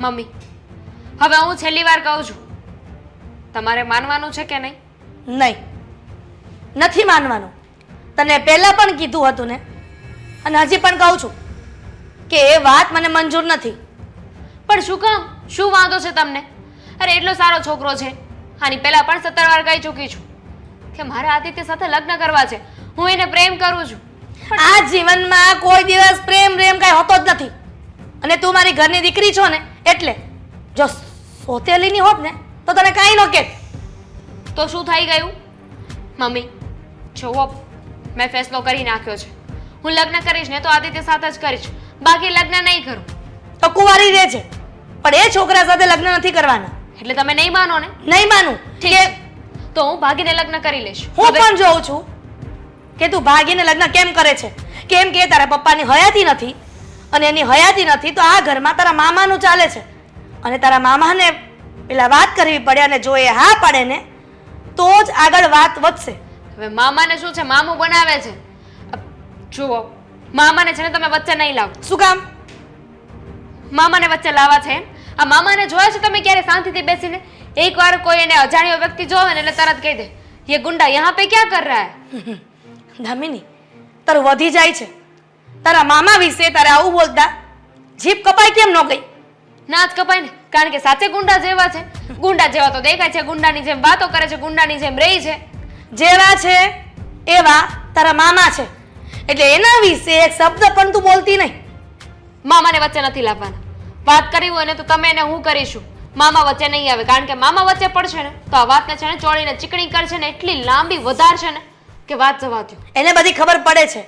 Mummy હવે હું છેલ્લી વાર કહું છું તમારે માનવાનું છે કે નહીં? નહીં. નથી માનવાનું. તને પહેલાં પણ કીધું હતું ને અને હજી પણ કહું છું કે એ વાત મને મંજૂર નથી. પણ શું કામ શું વાંધો છે તમને? અરે એટલો સારો છોકરો છે. આની પહેલા પણ સત્તર વાર કહી ચૂકી છું કે મારે આદિત્ય સાથે લગ્ન કરવા છે. હું એને પ્રેમ કરું છું. આ જીવનમાં કોઈ દિવસ પ્રેમ પ્રેમ કાંઈ હોતો જ નથી. અને તું મારી ઘરની દીકરી છો ને એટલે જો સોતેલીની હોત ને તો તને કાંઈ ન કે તો શું થઈ ગયું? મમ્મી જુઓ મેં ફેસલો કરી નાખ્યો છે. હું લગ્ન કરીશ ને તો આદિત્ય સાથે જ કરીશ. બાકી લગ્ન નહીં કરું. તો કુંવારી રહે છે પણ એ છોકરા સાથે લગ્ન નથી કરવાના. એટલે તમે નહીં માનો ને? નહીં માનું. ઠીક તો હું ભાગીને લગ્ન કરી લઈશ. હું પણ જોઉં છું કે તું ભાગીને લગ્ન કેમ કરે છે? કેમ કે તારા પપ્પાની હયાતી નથી? અને એની હયાતી નથી તો આ ઘરમાં તારા મામાનું ચાલે છે. અને તારા મામાને પેલા વાત કરવી પડે અને જો એ હા પાડે ને તો જ આગળ વાત વધશે. હવે મામાને શું છે? મામું બનાવે છે. જુઓ મામાને છે ને તમે વચ્ચે નહીં લાવો. શું કામ? મામાને વચ્ચે લાવવા છે આ મામાને જોયા છે તમે ક્યારે શાંતિથી બેસીને? એકવાર કોઈ એને અજાણ્યો વ્યક્તિ જોવે ને એટલે તરત કહી દે યે ગુંડા યહાં પે ક્યાં કર રહા હે? દામિની તારું વધી જાય છે. તારા મામા વિશે તારે આવું બોલતા? જીભ કપાય કેમ ન ગઈ? ના જ કપાય ને કારણ કે સાચે ગુંડા જેવા છે. ગુંડા જેવા તો દેખાય છે ગુંડાની જેમ વાતો કરે છે ગુંડાની જેમ રહી છે. જેવા છે એવા તારા મામા છે. એટલે એના વિશે એક શબ્દ પણ તું બોલતી નહીં. મામાને વચ્ચે નથી લાવવાના. વાત કરવી હોય ને તો તમે એને હું કરીશું? મામા વચ્ચે નહીં આવે કારણ કે મામા વચ્ચે પડશે ને તો આ વાતને છે ને ચોળીને ચીકણી કરશે ને એટલી લાંબી વધારશે ને કે વાત જવા દો એને બધી ખબર પડે છે.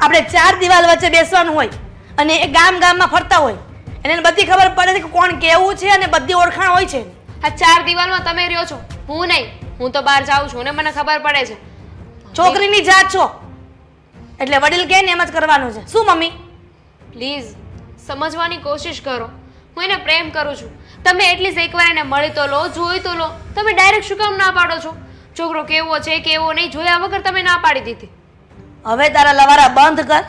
આપણે ચાર દિવાલ વચ્ચે બેસવાનું હોય અને એ ગામ ગામમાં ફરતા હોય. એને બધી ખબર પડે છે કે કોણ કેવું છે અને બધી ઓળખાણ હોય છે. આ ચાર દિવાલમાં તમે રહ્યો છો. હું નહીં. હું તો બહાર જાઉં છું ને મને ખબર પડે છે. છોકરીની જાત છો. એટલે વડીલ કે એમ જ કરવાનું છે. શું મમ્મી? પ્લીઝ સમજવાની કોશિશ કરો. હું એને પ્રેમ કરું છું. તમે એટલીસ્ટ એકવાર એને મળી તો લો જોઈ તો લો. તમે ડાયરેક્ટ શું કામ ના પાડો છો? છોકરો કેવો છે કેવો નહીં જોયા વગર તમે ના પાડી દીધી. હવે તારા લવારા બંધ કર.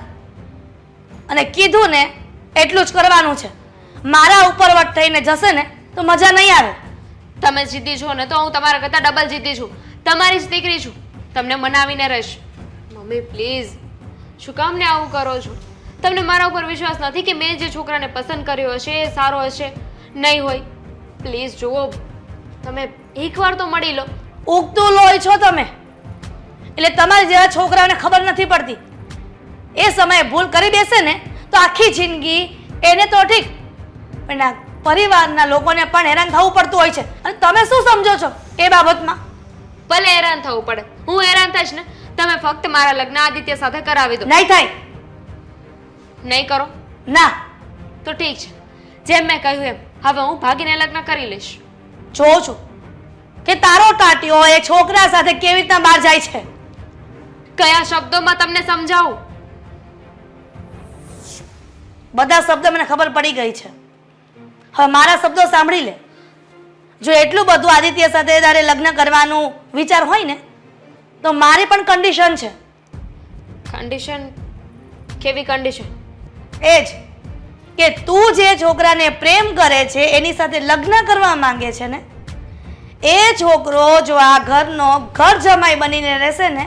અને કીધું ને એટલું જ કરવાનું છે. મારા ઉપરવટ થઈને જશે ને તો મજા નહીં આવે. તમે જીતી છો ને તો હું તમારા કરતાં ડબલ જીતી છું. તમારી જ દીકરી છું. તમને મનાવીને રહીશ. મમ્મી પ્લીઝ શું કામ ને આવું કરો છો? તમને મારા ઉપર વિશ્વાસ નથી કે મેં જે છોકરાને પસંદ કર્યો હશે એ સારો હશે? નહીં હોય. પ્લીઝ જુઓ. તમે એકવાર તો મળી લો. ઉગતું લોય છો તમે. એટલે તમારા જેવા છોકરાઓને ખબર નથી પડતી. એ સમયે ભૂલ કરી બેસે ને તો આખી જિંદગી એને તો ઠીક. પણ આ પરિવારના લોકોને પણ હેરાન થવું પડતું હોય છે. અને તમે શું સમજો છો એ બાબતમાં? ભલે હેરાન થવું પડે. હું હેરાન થઈશ ને તમે ફક્ત મારા લગ્ન આદિત્ય સાથે કરાવી દો. નહીં થાય. નહીં કરો? ના. તો ઠીક છે. જેમ મેં કહ્યું એમ હવે હું ભાગીને લગ્ન કરી લઈશ. જોઉં છું કે તારો ટાટિયો એ છોકરા સાથે કેવી રીતના બહાર જાય છે? કયા શબ્દોમાં તમને સમજાવું? બધા શબ્દો મને ખબર પડી ગઈ છે. હવે મારા શબ્દો સાંભળી લે. જો એટલું બધું આદિત્ય સાથે તારે લગ્ન કરવાનું વિચાર હોય ને તો મારી પણ કન્ડિશન છે. કન્ડિશન કેવી કન્ડિશન એ જ કે તું જે છોકરાને પ્રેમ કરે છે એની સાથે લગ્ન કરવા માંગે છે ને એ છોકરો જો આ ઘરનો ઘર જમાઈ બનીને રહેશે ને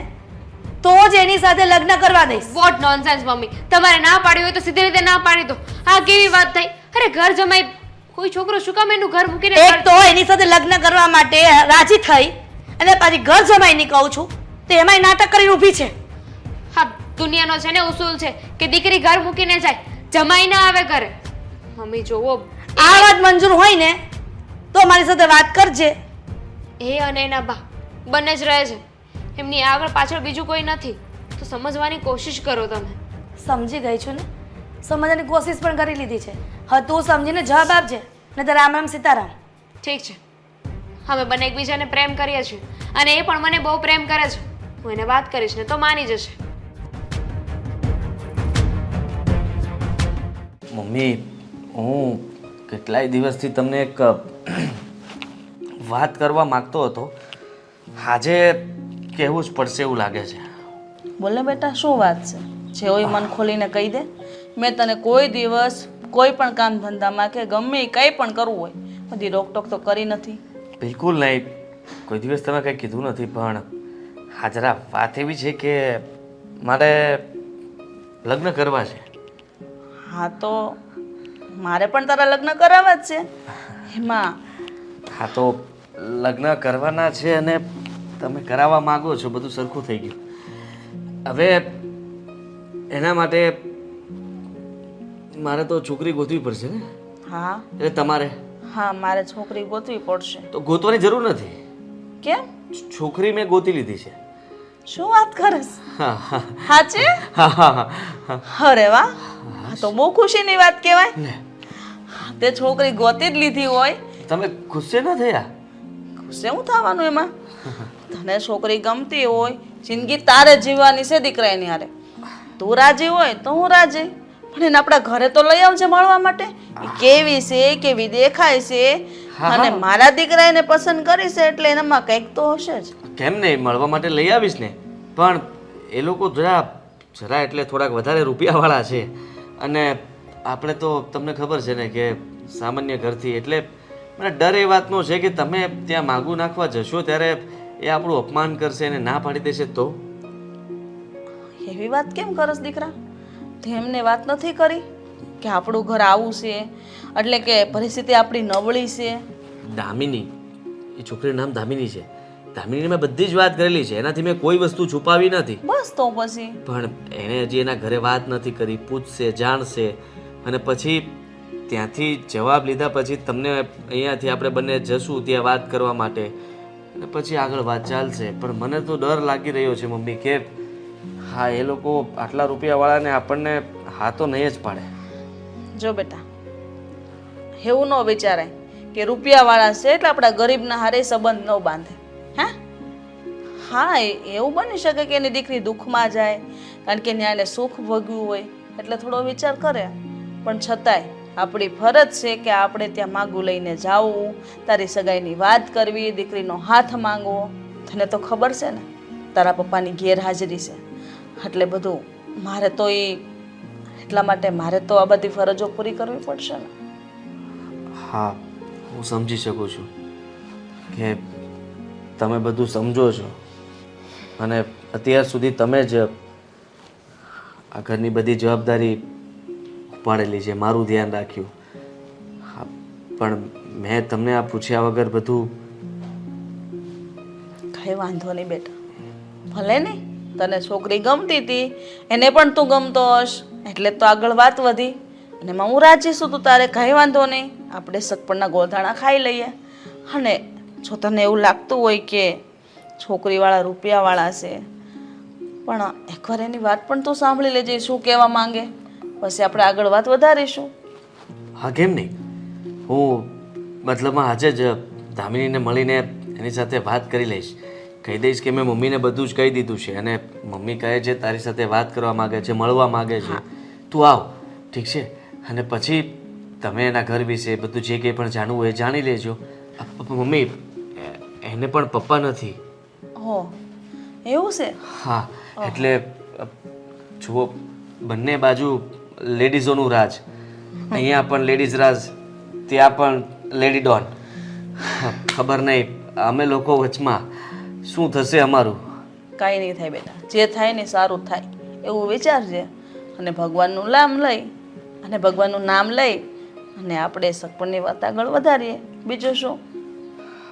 તો જ એની સાથે લગ્ન કરવા દઈશ. What nonsense mummy. તમારે ના પાડી હોય તો સીધી રીતે ના પાડી દો. આ કેવી વાત થઈ? અરે ઘર જમાઈ કોઈ છોકરો શું કામ એનું ઘર મૂકીને એક તો એની સાથે લગ્ન કરવા માટે રાજી થઈ અને પાછી ઘર જમાઈની કહું છું. તો એમાંય નાટક કરીને ઊભી છે. હા દુનિયાનો છે ને ઉસૂલ છે કે દીકરી ઘર મૂકીને જાય. જમાઈ ના આવે ઘરે. મમ્મી જોવો. આ વાત મંજૂર હોય ને તો મારી સાથે વાત કરજે. એ અને એના બા. બંને જ રહે છે. એમની આગળ પાછળ બીજું કોઈ નથી. તો સમજવાની કોશિશ કરો તમે. સમજી ગઈ છું ને? સમજવાની કોશિશ પણ કરી લીધી છે. હા તું સમજીને જવાબ આપજે ને તો રામ રામ સીતારામ. ઠીક છે. અમે બંને એકબીજાને પ્રેમ કરીએ છીએ. અને એ પણ મને બહુ પ્રેમ કરે છે. હું એને વાત કરીશ ને તો માની જશે. મમ્મી હું કેટલાય દિવસથી તમને એક વાત કરવા માગતો હતો. આજે કહેવું જ પડશે એવું લાગે છે. બોલે બેટા શું વાત છે? જે હોય મન ખોલીને કહી દે. મેં તને કોઈ દિવસ કોઈ પણ કામ ધંધામાં કે ગમે એ કંઈ પણ કરવું હોય બધી રોકટોક તો કરી નથી. બિલકુલ નહીં. કોઈ દિવસ તમે કંઈ કીધું નથી પણ હાજરા વાત એવી છે કે મારે લગ્ન કરવા છે. હા તો મારે પણ તારા લગ્ન કરાવવા જ છે. એમાં હા તો લગ્ન કરવાના છે અને તમે કરાવવા માંગો છો બધું સરખું થઈ ગયું. હવે એના માટે મારે તો છોકરી ગોતવી પડશે ને? હા. એટલે તમારે? હા મારે છોકરી ગોતવી પડશે. તો ગોતવાની જરૂર નથી. કેમ? છોકરી મેં ગોતી લીધી છે. શું વાત કરસ? હા હા. સાચે હા હા હા. અરે વાહ. તો બહુ ખુશીની વાત કહેવાય. તે છોકરી ગોતી જ લીધી હોય. તમે ગુસ્સે ના થયા? શું થવાનું એમાં? તને છોકરી ગમતી હોય જિંદગી તારે જીવવાની છે દીકરા એની હારે. તું રાજી હોય તો હું રાજી. પણ એને આપણા ઘરે તો લઈ આવજે મળવા માટે. કેવી છે કેવી દેખાય છે. અને મારા દીકરા એને પસંદ કરી છે એટલે એનામાં કંઈક તો હશે જ. કેમ નહીં? મળવા માટે લઈ આવીશ ને. પણ એ લોકો જરા જરા એટલે થોડાક વધારે રૂપિયાવાળા છે. અને આપણે તો તમને ખબર છે ને કે સામાન્ય ઘરથી એટલે મને ડર એ વાતનો છે કે તમે ત્યાં માગું નાખવા જશો ત્યારે એ આપણું અપમાન કરશે અને ના પાડી દેશે તો? એવી વાત કેમ કરસ દીકરા? તેમને વાત નથી કરી કે આપણું ઘર આવું છે એટલે કે પરિસ્થિતિ આપણી નબળી છે. દામિની એ છોકરીનું નામ દામિની છે. દામિની મેં બધી જ વાત કરેલી છે એનાથી મેં કોઈ વસ્તુ છુપાવી નથી. બસ તો પછી. પણ એણે હજી એના ઘરે વાત નથી કરી પૂછશે જાણશે અને પછી ત્યાંથી જવાબ લીધા પછી તમને અહીંયાથી આપણે બંને જશું ત્યાં વાત કરવા માટે. અને પછી આગળ વાત ચાલશે. પણ મને તો ડર લાગી રહ્યો છે મમ્મી કે, હા, એ લોકો આટલા રૂપિયાવાળાને આપણને હા તો નહીં જ પાડે. જો બેટા, એવું ન વિચારાય કે રૂપિયાવાળા છે એટલે આપણા ગરીબના હારે સંબંધ ન બાંધે. હા? હા એવું બની શકે કે એની દીકરી દુઃખમાં જાય, કારણ કે ત્યાં એને સુખ ભોગવ્યું હોય, એટલે થોડો વિચાર કરે. પણ છતાંય આપણી ફરજ છે કે આપણે ત્યાં માગું લઈને જાવું, તારી સગાઈની વાત કરવી, દીકરીનો હાથ માંગવો. તને તો ખબર છે ને, તારા પપ્પાની ગેરહાજરી છે. એટલે બધું મારે તો એ એટલા માટે મારે તો આ બધી ફરજો પૂરી કરવી પડશે ને. હા, હું સમજી શકું છું કે તમે બધું સમજો છો. અને અત્યાર સુધી તમે જ આ ઘરની બધી જવાબદારી ઉપાડેલી છે, મારું ધ્યાન રાખ્યું. પણ મેં તમને આ પૂછ્યા વગર બધું કઈ વાંધો નહીં બેટા. ભલે નહીં તને છોકરી ગમતી હતી, એને પણ તું ગમતો હશ. એટલે તો આગળ વાત વધી. અને એમાં હું રાજી છું તું તારે કઈ વાંધો નહીં. આપણે સગપણના ગોળધાણા ખાઈ લઈએ. અને જો તને એવું લાગતું હોય કે છોકરીવાળા રૂપિયાવાળા છે, પણ એકવાર એની વાત પણ તું સાંભળી લેજે, શું કહેવા માંગે? પછી આપણે આગળ વાત વધારીશું. હા કેમ નહીં? હું મતલબમાં આજે જ ધામિનીને મળીને એની સાથે વાત કરી લઈશ. કહી દઈશ કે મેં મમ્મીને બધું જ કહી દીધું છે અને મમ્મી કહે છે તારી સાથે વાત કરવા માગે છે મળવા માગે છે. તું આવ. ઠીક છે? અને પછી તમે એના ઘર વિશે બધું જે કંઈ પણ જાણવું હોય જાણી લેજો. મમ્મી એને પણ પપ્પા નથી. હો એવું છે? હા એટલે જુઓ બંને બાજુ લેડીઝોનું રાજ. અહીંયા પણ લેડીઝ રાજ ત્યાં પણ લેડી ડોન. ખબર નહીં અમે લોકો વચમાં. શું થશે અમારું? કાંઈ નહીં થાય બેટા. જે થાય ને સારું થાય. એવું વિચારજે. અને ભગવાનનું નામ લઈ અને ભગવાનનું નામ લઈ અને આપણે સગપણની વાત આગળ વધારીએ. બીજું શું?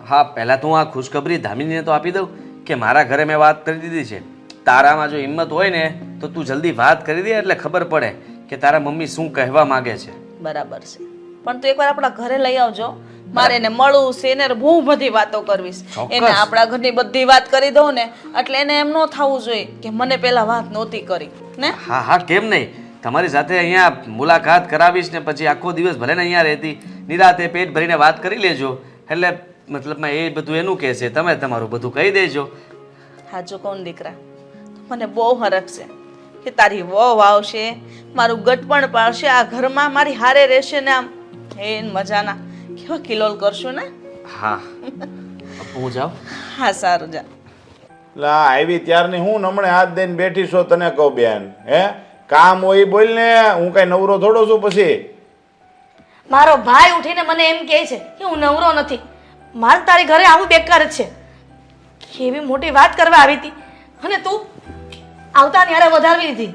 હા પહેલાં તો હું આ ખુશખબરી ધામીને તો આપી દઉં કે મારા ઘરે મેં વાત કરી દીધી છે. તારામાં જો હિંમત હોય ને તો તું જલ્દી વાત કરી દે એટલે ખબર પડે. કે તારા મમ્મી શું કહેવા માંગે છે? બરાબર છે. પણ તું એકવાર આપણા ઘરે લઈ આવજો. મારે એને મળવું છે એને બહુ બધી વાતો કરવી છે એને આપણા ઘરની બધી વાત કરી દઉં ને એટલે એને એમ ન થવું જોઈએ કે મને પહેલા વાત નહોતી કરી ને? હા હા કેમ નહીં? તમારી સાથે અહીંયા મુલાકાત કરાવીશ ને પછી આખો દિવસ ભલે ને અહીંયા રહેતી નિરાતે પેટ ભરીને વાત કરી લેજો. એટલે મતલબમાં એ બધું એનું કહેશે. તમે તમારું બધું કહી દેજો. સાચું કોણ દીકરા? મને બહુ હરખ છે. કે તારી વહુ આવશે મારું ગટપણ પાડશે આ ઘરમાં મારી હારે રહેશે ને આમ. હે મજાના. કેવા કિલોલ કરશું ને? હા. હું જાઉં? હા સારું જા. લા આવી ત્યારની હું હમણે હાથ દઈને બેઠી છો તને કહું બેન. હે? કામ હોય બોલ ને હું કઈ નવરો થોડો છું પછી. મારો ભાઈ ઉઠીને મને એમ કહે છે કે હું નવરો નથી. મારે તારી ઘરે આવું બેકાર છે. કેવી મોટી વાત કરવા આવી હતી. અને તું આવતા ત્યારે વધારવી હતી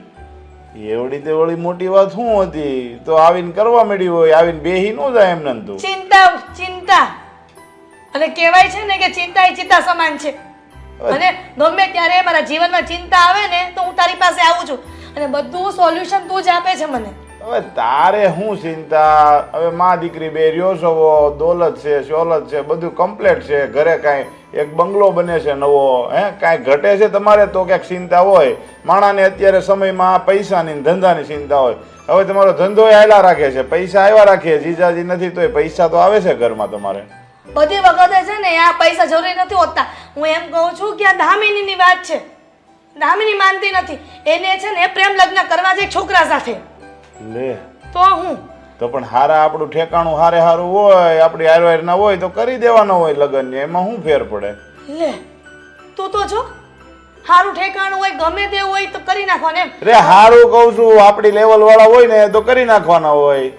એવડી તે વળી મોટી વાત શું હતી? તો આવીને કરવા મળી હોય આવીને બેહી ન જાય એમને તું. ચિંતા ચિંતા. અને કહેવાય છે ને કે ચિંતા એ ચિંતા સમાન છે. અને ગમે ત્યારે મારા જીવનમાં ચિંતા આવે ને તો હું તારી પાસે આવું છું. અને બધું સોલ્યુશન તું જ આપે છે મને. હવે તારે શું ચિંતા? હવે માં દીકરી બે રહ્યો છો દોલત છે શોલત છે, બધું કમ્પ્લેટ છે. ઘરે કાંઈ એક બંગલો બને છે નવો, હે? કાંઈ ઘટે છે તમારે તો ક્યાંક ચિંતા હોય. માણાને અત્યારે સમયમાં પૈસાની ધંધાની ચિંતા હોય. હવે તમારો ધંધો આયલા રાખે છે. પૈસા આવ્યા રાખે જીજાજી નથી, તોય પૈસા તો આવે છે ઘરમાં તમારે. બધી વખતે છે ને, આ પૈસા જરૂરી નથી હોતા. હું એમ કહું છું કે આ દામિનીની વાત છે. દામિની માનતી નથી. એને છે ને પ્રેમ લગ્ન કરવા છે છોકરા સાથે. લે. તો હું? તો પણ હારા આપણું ઠેકાણું હારે હારું હોય આપણી હારવાર ના હોય તો કરી દેવાનો હોય લગ્ન એમાં શું ફેર પડે? લે તું તો જો. સારું ઠેકાણું હોય ગમે તે હોય તો કરી નાખવાનું એમ. રે હારું કહું છું આપણી લેવલ વાળા હોય ને તો કરી નાખવાના હોય.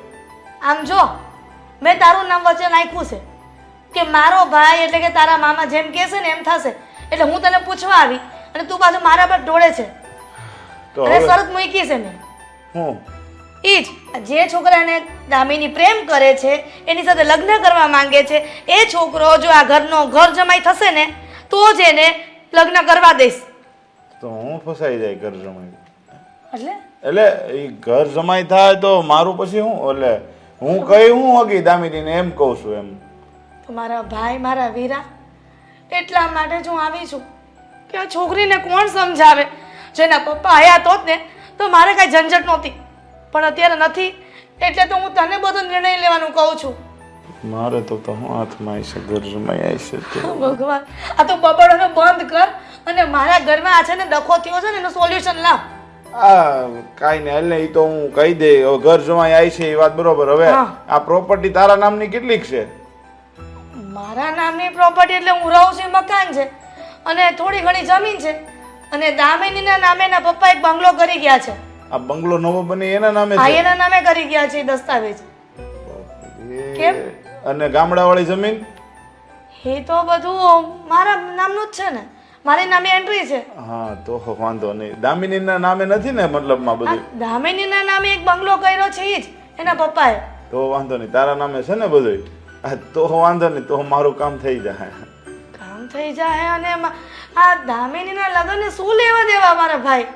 આમ જો મેં તારું નામ વચ્ચે નાખ્યું છે કે મારો ભાઈ એટલે કે તારા મામા જેમ કહેશે ને એમ થશે. એટલે હું તને પૂછવા આવી અને તું પાછું મારા પર ઢોળે છે. તો હવે શરત મૂકી છે મેં. હું? ઈ જ. જે છોકરાને દામિની પ્રેમ કરે છે એની સાથે લગ્ન કરવા માંગે છે એ છોકરો જો આ ઘરનો ઘર જમાઈ થશે ને તો જ એને લગ્ન કરવા દઈશ. તો હું ફસાઈ જાય ઘર જમાઈ. એટલે? એટલે એ ઘર જમાઈ થાય તો મારું પછી હું? એટલે હું કઈ હું હગી દામિનીને એમ કહું છું એમ. તો મારા ભાઈ મારા વીરા એટલા માટે જ હું આવી છું કે આ છોકરીને કોણ સમજાવે? જેના પપ્પા આયા તો જ ને તો મારે કાંઈ ઝંઝટ નહોતી. પણ અત્યારે નથી એટલે તો હું તને બધો નિર્ણય લેવાનું કહું છું. મારે તો તો હું હાથમાં આવી છે ઘર જમાઈ આવી છે ભગવાન આ તો બબડોને બંધ કર અને મારા ઘરમાં આ છે ને ડખો થયો છે ને એનું સોલ્યુશન લાવ. આ કાંઈ ને એટલે એ તો હું કહી દે હવે ઘર જમાઈ આવી છે એ વાત બરોબર. હવે હા. આ પ્રોપર્ટી તારા નામની કેટલીક છે? મારા નામની પ્રોપર્ટી એટલે હું રહું છું મકાન છે. અને થોડી ઘણી જમીન છે. અને દામિનીના નામે એના પપ્પા એક બંગલો કરી ગયા છે. આ બંગલો નવો બને એના નામે હા એના નામે કરી ગયા છે દસ્તાવેજ. કેમ? અને ગામડાવાળી જમીન? એ તો બધું મારા નામનું જ છે ને. મારી નામે એન્ટ્રી છે. હા તો વાંધો નહીં. દામિનીના નામે નથી ને મતલબમાં બધું? દામિનીના નામે એક બંગલો કર્યો છે જ એના પપ્પાએ. તો વાંધો નહીં. તારા નામે છે ને બધું આ તો વાંધો નહીં. તો મારું કામ થઈ જાય કામ થઈ જાય અને આ દામિનીના લગ્નને શું લેવા દેવા મારા ભાઈ?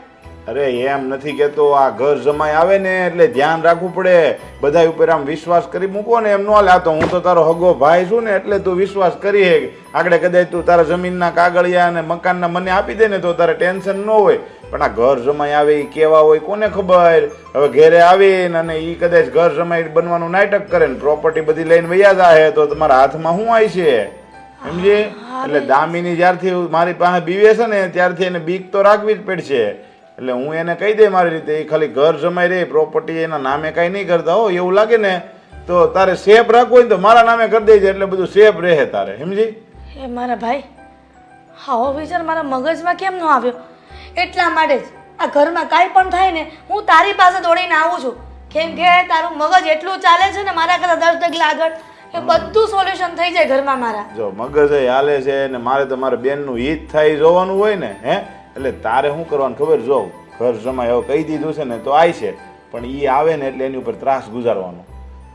અરે એમ નથી કેતો આ ઘર જમાઈ આવે ને એટલે ધ્યાન રાખવું પડે. બધા ઉપર આમ વિશ્વાસ કરી મૂકો ને એમ ન હાલે. આ તો હું તો તારો હગો ભાઈ છું ને એટલે તું વિશ્વાસ કરી હે. આગળ કદાચ તું તારા જમીનના કાગળિયા અને મકાનના મને આપી દે ને તો તારે ટેન્શન ન હોય. પણ આ ઘર જમાઈ આવે એ કેવા હોય કોને ખબર? હવે ઘેરે આવીને અને એ કદાચ ઘર જમાઈ બનવાનું નાટક કરે ને પ્રોપર્ટી બધી લઈને વૈયા જાય તો તમારા હાથમાં શું આવી છે? સમજી? એટલે દામિની જ્યારથી મારી પાસે બીવે છે ને ત્યારથી એને બીક તો રાખવી જ પડશે. એટલે હું એને કહી દે મારી રીતે એ ખાલી ઘર જમાઈ રહે પ્રોપર્ટી એના નામે કાંઈ નહીં કરતા હો એવું લાગે ને તો તારે સેફ રાખવું હોય ને તો મારા નામે કરી દેજે એટલે બધું સેફ રહે તારે. સમજી? એ મારા ભાઈ આવો વિચાર મારા મગજમાં કેમ ન આવ્યો? એટલા માટે જ આ ઘરમાં કાંઈ પણ થાય ને હું તારી પાસે દોડીને આવું છું. કેમ કે તારું મગજ એટલું ચાલે છે ને મારા કરતાં દસ ડગલા આગળ એ બધું સોલ્યુશન થઈ જાય ઘરમાં મારા. જો મગજ હાલે છે ને મારે તો મારા બેનનું હિત થાય જોવાનું હોય ને હે? એટલે તારે શું કરવાનું ખબર? જો ઘર જમાય હવે કહી દીધું છે ને તો આય છે. પણ એ આવે ને એટલે એની ઉપર ત્રાસ ગુજારવાનો.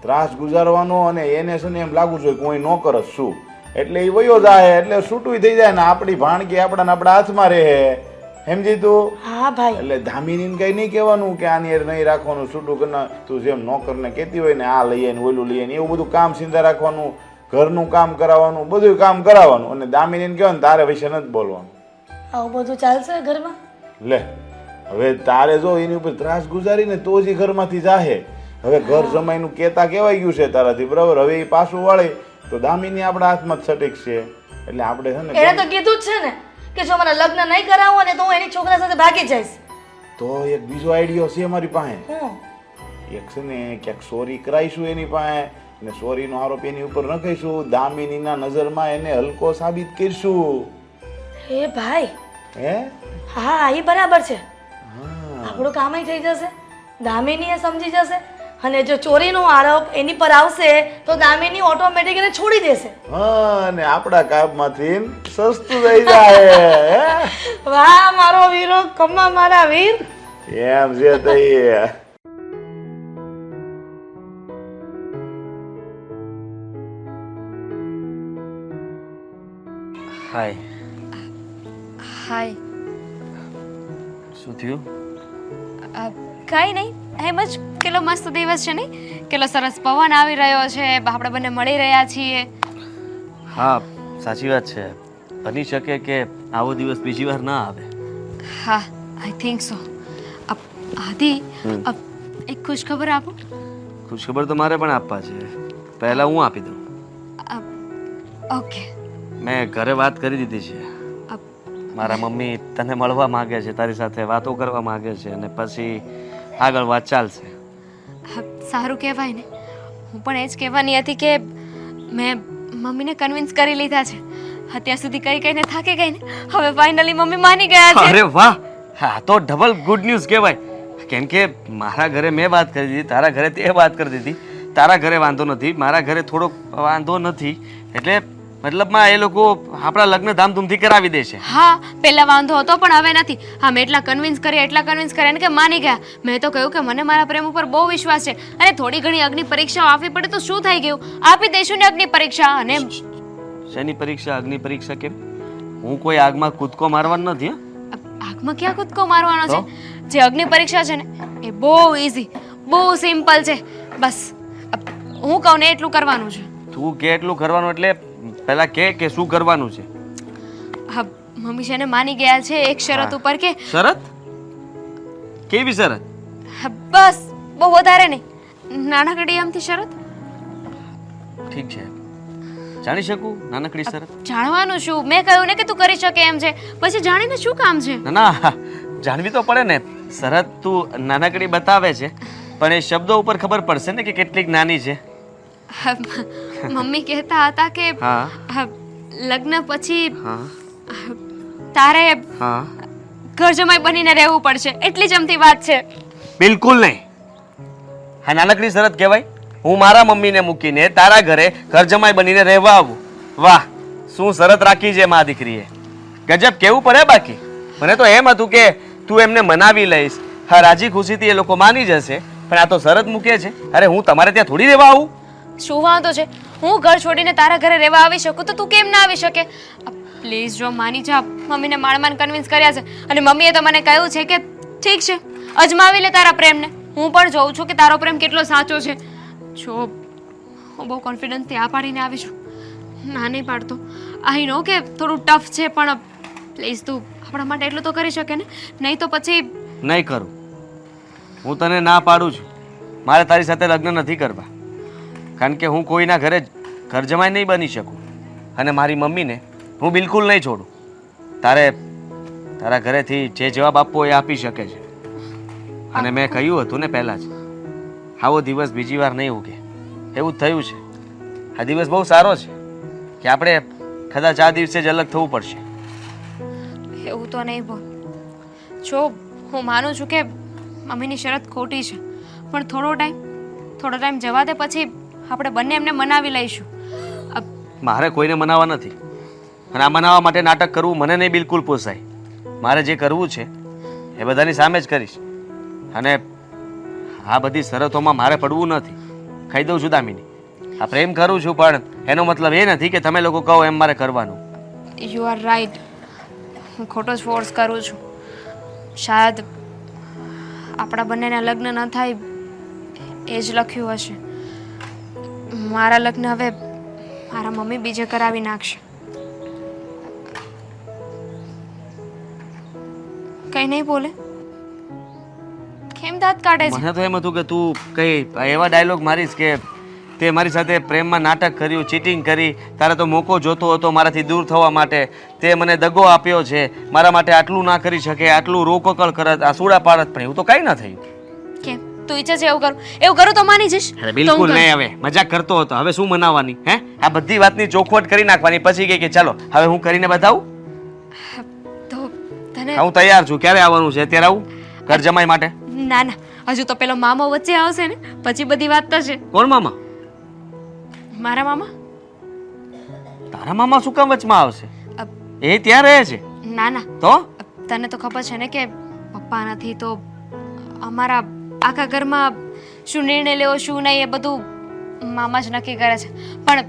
ત્રાસ ગુજારવાનો અને એને શું ને એમ લાગવું જોઈએ કોઈ ન કરસ શું? એટલે એ વયો જાય એટલે છૂટું થઈ જાય ને આપણી ભાણકી આપણા આપણા હાથમાં રહે. સમજી તું? હા ભાઈ. એટલે ધામીની કઈ નહીં કહેવાનું કે આની હારે નહીં રાખવાનું છૂટું કરના. તું જેમ નોકરને કહેતી હોય ને આ લઈએ ને ઓલું લઈએ ને એવું બધું કામ સીધા રાખવાનું ઘરનું કામ કરાવવાનું બધું કામ કરાવવાનું. અને દામિનીને કહેવાય ને તારે વિશે નથી બોલવાનું. આવું બધું ચાલશે ઘરમાં? લે હવે તારે જો એની ઉપર ત્રાસ ગુજારીને તો જ એ ઘરમાંથી જાહે. હવે ઘર જમાઈનું કેતા કહેવાય ગયું છે તારાથી બરાબર? હવે એ પાછું વળે તો દામિની આપણા હાથમાં જ સટીક છે એટલે આપણે છે ને એણે તો કીધું જ છે ને કે જો મને લગ્ન નહીં કરાવો ને તો હું એની છોકરા સાથે ભાગી જઈશ. તો એક બીજો આઈડિયો છે અમારી પાસે. એક છે ને ક્યાંક ચોરી કરાવીશું એની પાસે ને સોરીનો આરોપ એની ઉપર નખાઈશું. દામિનીના નજરમાં એને હલકો સાબિત કરીશું. હે ભાઈ. હે? હા એ બરાબર છે. હા. આપણું કામ થઈ જશે દામિની એ સમજી જશે અને જો ચોરીનો આરોપ એની પર આવશે તો દામિની ઓટોમેટિક એને છોડી દેશે. હા અને આપણા કામમાંથી સસ્તું થઈ જાય વાહ મારો વીરો કમા મારા વીર. એમ છે તઈએ હાય હાય. શું થયું? કાંઈ નહીં. એમ જ કેટલો મસ્ત દિવસ છે નહીં કેટલો સરસ પવન આવી રહ્યો છે. આપણે બંને મળી રહ્યા છીએ. હા સાચી વાત છે. બની શકે કે આવો દિવસ બીજી વાર ના આવે. હા આઈ થિંક સો આદિ અ, એક ખુશ ખબર આપો. ખુશખબર તો મારે પણ આપવા છે. પહેલાં હું આપી દઉં. ઓકે. મેં ઘરે વાત કરી દીધી છે. મારા મમ્મી તને મળવા માંગે છે તારી સાથે વાતો કરવા માંગે છે અને પછી આગળ વાત ચાલશે. સારું કહેવાય ને. હું પણ એ જ કહેવાની હતી કે મેં મમ્મીને કન્વિન્સ કરી લીધા છે. અત્યાર સુધી કઈ કઈને થાકી ગઈ ને. હવે ફાઇનલી મમ્મી માની ગયા છે. અરે વાહ! હા તો ડબલ ગુડ ન્યૂઝ કહેવાય. કેમ કે મારા ઘરે મેં વાત કરી દીધી તારા ઘરે તે વાત કરી દીધી. તારા ઘરે વાંધો નથી મારા ઘરે થોડોક વાંધો નથી. એટલે મતલબમાં એ લોકો આપણા લગ્ન ધામધૂમથી કરાવી દે છે. હા પેલા વાંધો હતો પણ હવે નથી. હા મેં એટલા કન્વિન્સ કર્યા એટલા કન્વિન્સ કર્યા ને કે માની ગયા. મેં તો કહ્યું કે મને મારા પ્રેમ ઉપર બહુ વિશ્વાસ છે. અને થોડી ઘણી અગ્નિ પરીક્ષાઓ આપવી પડે તો શું થઈ ગયું? આપી દઈશું ને અગ્નિ પરીક્ષા અને શેની પરીક્ષા? અગ્નિ પરીક્ષા કેમ? હું કોઈ આગમાં કૂદકો મારવાનો નથી હં? આગમાં ક્યાં કૂદકો મારવાનો છે? જે અગ્નિ પરીક્ષા છે ને એ બહુ ઈઝી બહુ સિમ્પલ છે. બસ હું કહું ને એટલું કરવાનું છે. તું કે એટલું કરવાનું એટલે પહેલા કે કે શું કરવાનું છે? હા મમ્મી છે ને માની ગયા છે એક શરત ઉપર કે શરત? કેવી શરત? હા, બસ બહુ વધારે નહીં. નાનકડી આમથી શરત? ઠીક છે. જાણી શકું નાનકડી શરત? જાણવાનું શું મેં કહ્યું ને કે તું કરી શકે એમ છે. પછી જાણીને શું કામ છે? ના ના જાણવી તો પડે ને. શરત તું નાનકડી બતાવે છે પણ એ શબ્દો ઉપર ખબર પડશે ને કે કેટલીક નાની છે. મમ્મી કહેતા હતા કે લગ્ન પછી તારે ઘર જમાઈ બનીને રહેવું પડશે. એટલી જ અમથી વાત છે. બિલકુલ નહીં. હા નાનકડી શરત કહેવાય. હું મારા મમ્મીને મૂકીને તારા ઘરે ઘર જમાઈ બનીને રહેવા આવું. વાહ શું શરત રાખી છે મા દીકરીએ. ગજબ કેવું પડે બાકી? મને તો એમ હતું કે તું એમને મનાવી લઈશ. હા રાજી ખુશીથી એ લોકો માની જશે પણ આ તો શરત મૂકે છે. અરે હું તમારે ત્યાં થોડી રહેવા આવું? શું વાંધો છે? હું ઘર છોડીને તારા ઘરે રહેવા આવી શકું તો તું કેમ ના આવી શકે? પ્લીઝ જો માની જા, મમ્મીને માણ માણ કન્વિન્સ કર્યા છે અને મમ્મીએ તો મને કહ્યું છે કે ઠીક છે, અજમાવી લે તારા પ્રેમને. હું પણ જોઉં છું કે તારો પ્રેમ કેટલો સાચો છે. જો, હું બહુ કોન્ફિડન્સથી આ પાડીને આવી છું. ના નહીં પાડતો. આઈ નો કે થોડું ટફ છે, પણ પ્લીઝ તું આપણા માટે એટલું તો કરી શકે ને? નહીં તો પછી નહીં કરું. હું તને ના પાડું છું. મારે તારી સાથે લગ્ન નથી કરવા. કારણ કે હું કોઈના ઘરે ઘર જમાઈ નહીં બની શકું. અને મારી મમ્મીને હું બિલકુલ નહીં છોડું. તારે તારા ઘરેથી જે જવાબ આપવો એ આપી શકે છે. અને મેં કહ્યું હતું ને પહેલાં જ, આવો દિવસ બીજી વાર નહીં ઉગે. એવું થયું છે. આ દિવસ બહુ સારો છે કે આપણે કદાચ આ દિવસે જ અલગ થવું પડશે. એવું તો નહીં બોલ જો હું માનું છું કે મમ્મીની શરત ખોટી છે. પણ થોડો ટાઈમ થોડો ટાઈમ જવા દે પછી આપણે બંને એમને મનાવી લઈશું. મારે કોઈને મનાવવા નથી. અને આ મનાવવા માટે નાટક કરવું મને નહીં બિલકુલ પોસાય. મારે જે કરવું છે એ બધાની સામે જ કરીશ. અને આ બધી શરતોમાં મારે પડવું નથી. કહી દઉં છું દામિની. આ પ્રેમ કરું છું પણ એનો મતલબ એ નથી કે તમે લોકો કહો એમ મારે કરવાનું. યુ આર રાઈટ હું ખોટો જ ફોર્સ કરું છું. શાયદ આપણા બંનેના લગ્ન ન થાય એ જ લખ્યું હશે. મારા લગ્ન હવે મારા મમ્મી બીજે કરાવી નાખશે. કઈ નહીં બોલે. કેમ દાંત કાઢે છે? મને તો એમ હતું કે તું કઈ એવા ડાયલોગ મારીશ કે તે મારી સાથે પ્રેમમાં નાટક કર્યું ચીટિંગ કરી, તારે તો મોકો જોતો હતો મારાથી દૂર થવા માટે. તે મને દગો આપ્યો છે. મારા માટે આટલું ના કરી શકે, આટલું રોકકળ કરત, આ સુડા પાડત પણ એવું તો કાંઈ ના થયું. તું ઈચ્છે છે એવું કરું? એવું કરું તો માની જઈશ. અરે બિલકુલ. નહીં હવે. મજાક કરતો હતો. હવે શું મનાવવાની હે? આ બધી વાતની ચોખવટ કરી નાખવાની. પછી કે કે ચાલો હવે હું કરીને બતાવું? તો તને હું તૈયાર છું. ક્યારે આવવાનું છે? અત્યારે આવું? ઘર જમાઈ માટે? ના ના. હજુ તો પેલો મામો વચ્ચે આવશે ને? પછી બધી વાત થશે. કોણ મામા? મારા મામા? તારા મામા શું કામ વચમાં આવશે? એ ત્યાં રહે છે? ના ના. તો? તને તો ખબર છે ને કે પપ્પા નથી તો અમારા આખા ઘરમાં શું નિર્ણય લેવો શું નહીં એ બધું મામા જ નક્કી કરે છે. પણ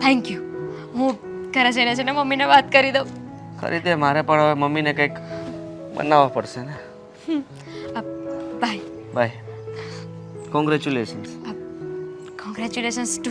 થેન્ક યુ હું ઘરે જઈને છે ને મમ્મીને વાત કરી દઉં. કરી દે મારે પણ હવે મમ્મીને કંઈક બનાવવા પડશે ને. Bye bye congratulations congratulations to